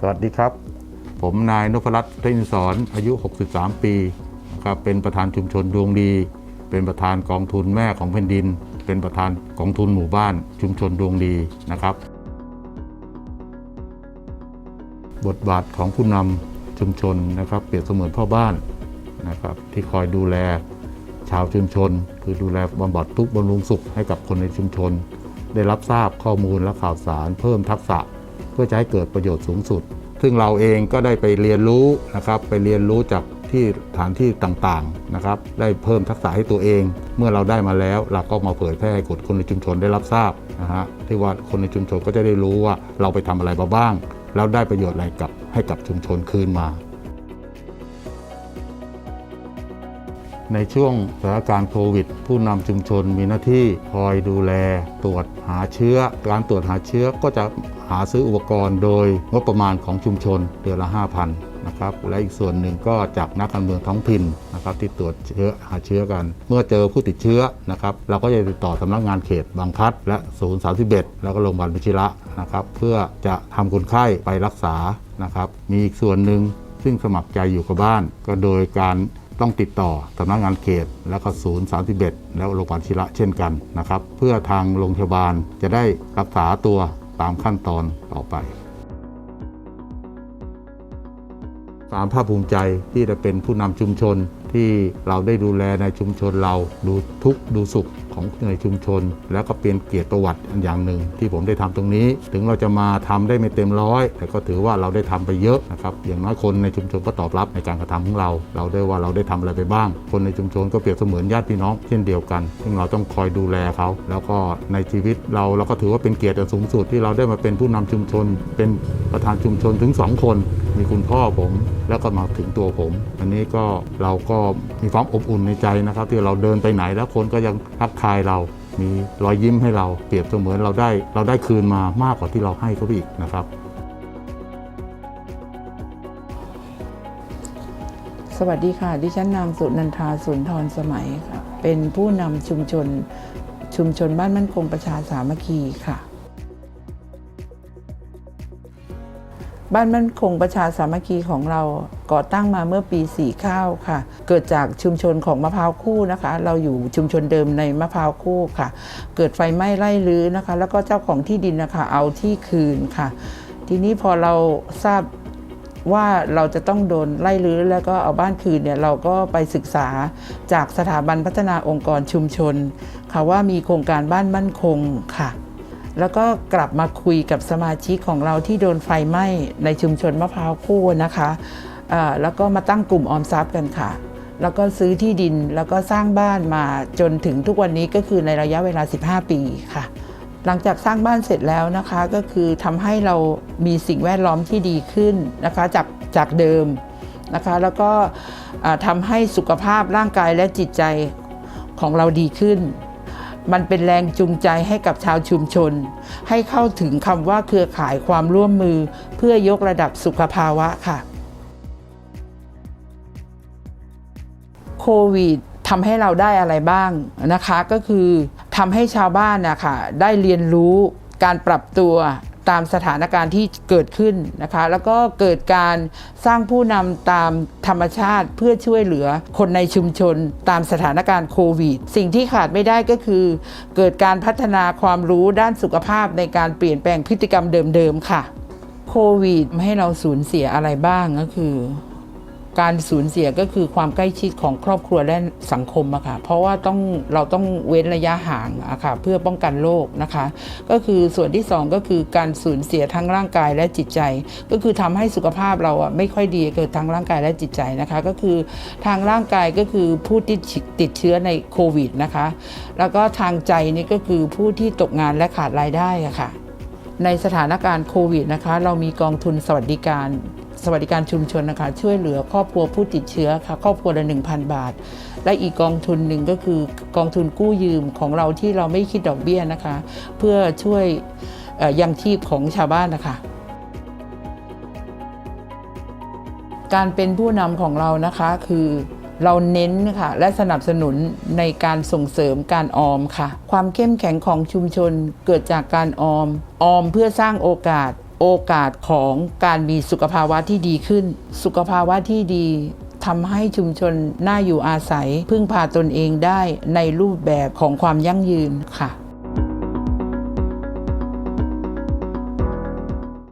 สวัสดีครับ ผมนายนพรัตน์เทนิสอนอายุ 63 ปีนะครับเป็นประธานชุมชนดวงดี เป็นประธานกองทุนแม่ของแผ่นดิน เป็นประธานกองทุนหมู่บ้าน ชุมชนดวงดีนะครับ บทบาทของผู้นำชุมชนนะครับ เปรียบเสมือนพ่อบ้านนะครับ ที่คอยดูแลชาวชุมชน คือดูแลบำบัดทุกบำรุงสุขให้กับคนในชุมชน ได้รับทราบข้อมูลและข่าวสาร เพิ่มทักษะ พื่อจะให้เกิดประโยชน์สูงสุด ซึ่งเราเองก็ได้ไปเรียนรู้นะครับไปเรียนรู้จากที่ฐานที่ต่างๆนะครับได้เพิ่มทักษะให้ตัวเอง เมื่อเราได้มาแล้วเราก็มาเผยแพร่ให้กดคนในชุมชนได้รับทราบนะฮะที่ว่าคนในชุมชนก็จะได้รู้ว่าเราไปทำอะไรมาบ้าง แล้วได้ประโยชน์อะไรกับให้กับชุมชนคืนมา ในช่วงสถานการณ์โควิด ผู้นำชุมชนมีหน้าที่คอยดูแล ตรวจหาเชื้อ การตรวจหาเชื้อก็จะหาซื้ออุปกรณ์โดยงบประมาณของชุมชนเดือนละ 5,000นะครับและอีกส่วนหนึ่งก็จากนักการเมืองท้องถิ่นนะครับที่ตรวจเชื้อหาเชื้อกัน เมื่อเจอผู้ติดเชื้อนะครับเราก็จะติดต่อสำนักงานเขตบางพัดและศูนย์31 แล้วก็โรงพยาบาลวชิระนะครับเพื่อจะทำคนไข้ไปรักษานะครับมีอีกส่วนหนึ่งซึ่งสมัครใจอยู่กับบ้าน ก็โดยการ ต้องติดต่อสำนักงานเขต และก็ศูนย์31 แล้วโรงพยาบาลชิระเช่นกันนะครับ เพื่อทางโรงพยาบาลจะได้รักษาตัวตามขั้นตอนต่อไปความภาคภูมิใจที่ได้เป็นผู้นำชุมชนที่เราได้ดูแลในชุมชนเราดูทุกดูสุขของในชุมชน แล้วก็เป็นเกียรติประวัติอันอย่างหนึ่ง ที่ผมได้ทำตรงนี้ ถึงเราจะมาทำได้ไม่เต็มร้อย แต่ก็ถือว่าเราได้ทำไปเยอะนะครับอย่างน้อยคนในชุมชนก็ตอบรับในการกระทำของเรา เราได้ว่าเราได้ทำอะไรไปบ้าง คนในชุมชนก็เปรียบเสมือนญาติพี่น้องเช่นเดียวกัน ซึ่งเราต้องคอยดูแลเขา แล้วก็ในชีวิตเราเราก็ถือว่าเป็นเกียรติสูงสุดที่เราได้มาเป็นผู้นำชุมชน เป็นประธานชุมชนถึงสองคน มีคุณพ่อผม แล้วก็มาถึงตัวผม อันนี้ก็เราก็มีความอบอุ่นในใจนะครับ ที่เราเดินไปไหนแล้วคนก็ยังทักทายเรามีรอยยิ้มให้เราเปรียบเสมือนเราได้เราได้คืนมามากกว่าที่เราให้เขาไปอีกนะครับ สวัสดีค่ะ ดิฉันนางสุนันทาสุนทรสมัยค่ะ เป็นผู้นำชุมชนชุมชนบ้านมั่นคงประชาสามัคคีค่ะ บ้านมั่นคงประชาสามัคคีของเราก่อตั้งมาเมื่อปี49ค่ะ เกิดจากชุมชนของมะพร้าวคู่นะคะ เราอยู่ชุมชนเดิมในมะพร้าวคู่ค่ะ เกิดไฟไหม้ไล่ลื้อนะคะ แล้วก็เจ้าของที่ดินนะคะ เอาที่คืนค่ะ ทีนี้พอเราทราบว่าเราจะต้องโดนไล่รื้อแล้วก็เอาบ้านคืนเนี่ยเราก็ไปศึกษาจากสถาบันพัฒนาองค์กรชุมชนค่ะว่ามีโครงการบ้านมั่นคงค่ะ แล้วก็กลับมาคุยกับสมาชิกของเราที่โดนไฟไหม้ในชุมชนมะพร้าวคู่นะคะแล้วก็มาตั้งกลุ่มออมทรัพย์กันค่ะ แล้วก็ซื้อที่ดินแล้วก็สร้างบ้านมาจนถึงทุกวันนี้ก็คือในระยะเวลา 15 ปีค่ะ หลังจากสร้างบ้านเสร็จแล้วนะคะก็คือทำให้เรามีสิ่งแวดล้อมที่ดีขึ้นนะคะจากจากเดิมนะคะ แล้วก็ทำให้สุขภาพร่างกายและจิตใจของเราดีขึ้น มันเป็นแรงจูงใจให้กับชาวชุมชน ให้เข้าถึงคำว่าเครือข่ายความร่วมมือ เพื่อยกระดับสุขภาวะค่ะโควิดทำให้เราได้อะไรบ้างนะคะ ก็คือทำให้ชาวบ้านนะคะได้เรียนรู้การปรับตัว ตามสถานการณ์ที่เกิดขึ้นนะคะ แล้วก็เกิดการสร้างผู้นำตามธรรมชาติเพื่อช่วยเหลือคนในชุมชนตามสถานการณ์โควิด สิ่งที่ขาดไม่ได้ก็คือ เกิดการพัฒนาความรู้ด้านสุขภาพในการเปลี่ยนแปลงพฤติกรรมเดิมๆค่ะ โควิดให้เราสูญเสียอะไรบ้างก็คือ การสูญเสียก็คือความใกล้ชิดของครอบครัวและสังคมอะค่ะ เพราะว่าต้องเราต้องเว้นระยะห่างอะค่ะเพื่อป้องกันโรคนะคะ ก็คือส่วนที่สองก็คือการสูญเสียทั้งร่างกายและจิตใจ ก็คือทำให้สุขภาพเราอะไม่ค่อยดีเกิดทั้งร่างกายและจิตใจนะคะ ก็คือทางร่างกายก็คือผู้ที่ติดเชื้อในโควิดนะคะ แล้วก็ทางใจนี่ก็คือผู้ที่ตกงานและขาดรายได้อะค่ะ ในสถานการณ์โควิดนะคะ เรามีกองทุนสวัสดิการ สวัสดิการชุมชนนะคะ ช่วยเหลือครอบครัวผู้ติดเชื้อค่ะครอบครัวละ 1,000 บาท และอีกกองทุนหนึ่งก็คือกองทุนกู้ยืมของเราที่เราไม่คิดดอกเบี้ยนะคะ เพื่อช่วยยังชีพของชาวบ้านนะคะการเป็นผู้นำของเรานะคะคือเราเน้นค่ะและสนับสนุนในการส่งเสริมการออมค่ะ ความเข้มแข็งของชุมชนเกิดจากการออม ออมเพื่อสร้างโอกาส โอกาสของการมีสุขภาวะที่ดีขึ้น สุขภาวะที่ดีทำให้ชุมชนน่าอยู่อาศัย พึ่งพาตนเองได้ในรูปแบบของความยั่งยืนค่ะ